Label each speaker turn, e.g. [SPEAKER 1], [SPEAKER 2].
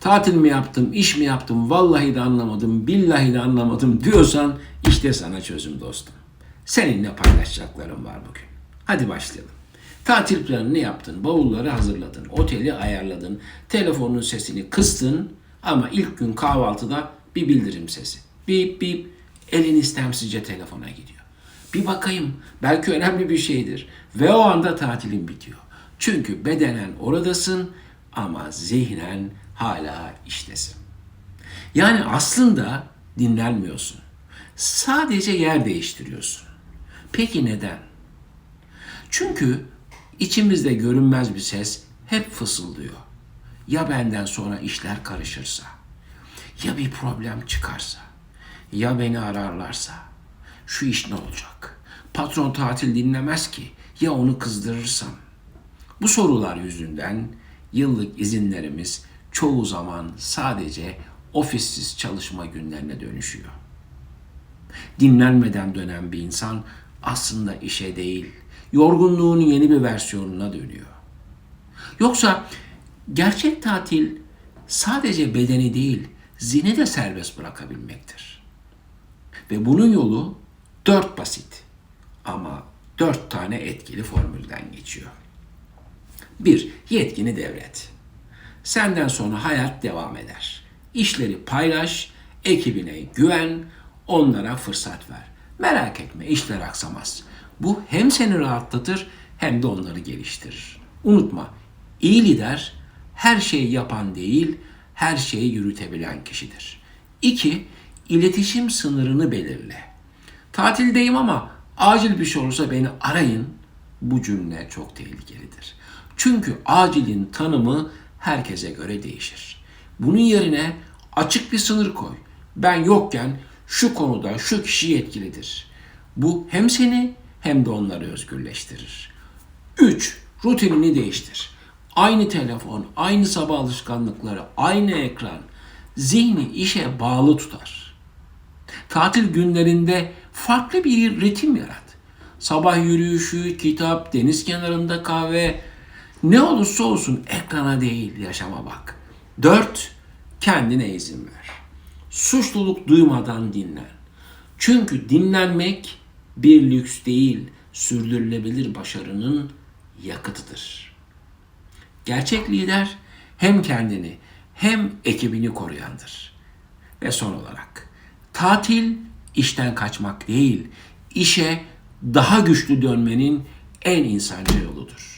[SPEAKER 1] tatil mi yaptım, iş mi yaptım, vallahi de anlamadım, billahi de anlamadım diyorsan işte sana çözüm dostum. Seninle paylaşacaklarım var bugün. Hadi başlayalım. Tatil planını yaptın, bavulları hazırladın, oteli ayarladın, telefonun sesini kıstın ama ilk gün kahvaltıda bir bildirim sesi. Bip bip elin istemsizce telefona gidiyor. Bir bakayım belki önemli bir şeydir ve o anda tatilin bitiyor. Çünkü bedenen oradasın ama zihnen hala iştesin. Yani aslında dinlenmiyorsun. Sadece yer değiştiriyorsun. Peki neden? Çünkü içimizde görünmez bir ses hep fısıldıyor. Ya benden sonra işler karışırsa? Ya bir problem çıkarsa? Ya beni ararlarsa? Şu iş ne olacak? Patron tatil dinlemez ki. Ya onu kızdırırsam? Bu sorular yüzünden yıllık izinlerimiz çoğu zaman sadece ofissiz çalışma günlerine dönüşüyor. Dinlenmeden dönen bir insan aslında işe değil, yorgunluğun yeni bir versiyonuna dönüyor. Yoksa gerçek tatil sadece bedeni değil, zihni de serbest bırakabilmektir. Ve bunun yolu dört basit ama dört tane etkili formülden geçiyor. Bir, yetkini devret. Senden sonra hayat devam eder. İşleri paylaş, ekibine güven, onlara fırsat ver. Merak etme, işler aksamaz. Bu hem seni rahatlatır hem de onları geliştirir. Unutma, iyi lider her şeyi yapan değil, her şeyi yürütebilen kişidir. İki, iletişim sınırını belirle. Tatildeyim ama acil bir şey olursa beni arayın. Bu cümle çok tehlikelidir. Çünkü acilin tanımı herkese göre değişir. Bunun yerine açık bir sınır koy. Ben yokken şu konuda şu kişi yetkilidir. Bu hem seni hem de onları özgürleştirir. 3. Rutinini değiştir. Aynı telefon, aynı sabah alışkanlıkları, aynı ekran zihni işe bağlı tutar. Tatil günlerinde farklı bir ritim yarat. Sabah yürüyüşü, kitap, deniz kenarında kahve, ne olursa olsun ekrana değil yaşama bak. 4. Kendine izin ver. Suçluluk duymadan dinlen. Çünkü dinlenmek bir lüks değil, sürdürülebilir başarının yakıtıdır. Gerçek lider hem kendini hem ekibini koruyandır. Ve son olarak tatil işten kaçmak değil, işe daha güçlü dönmenin en insancı yoludur.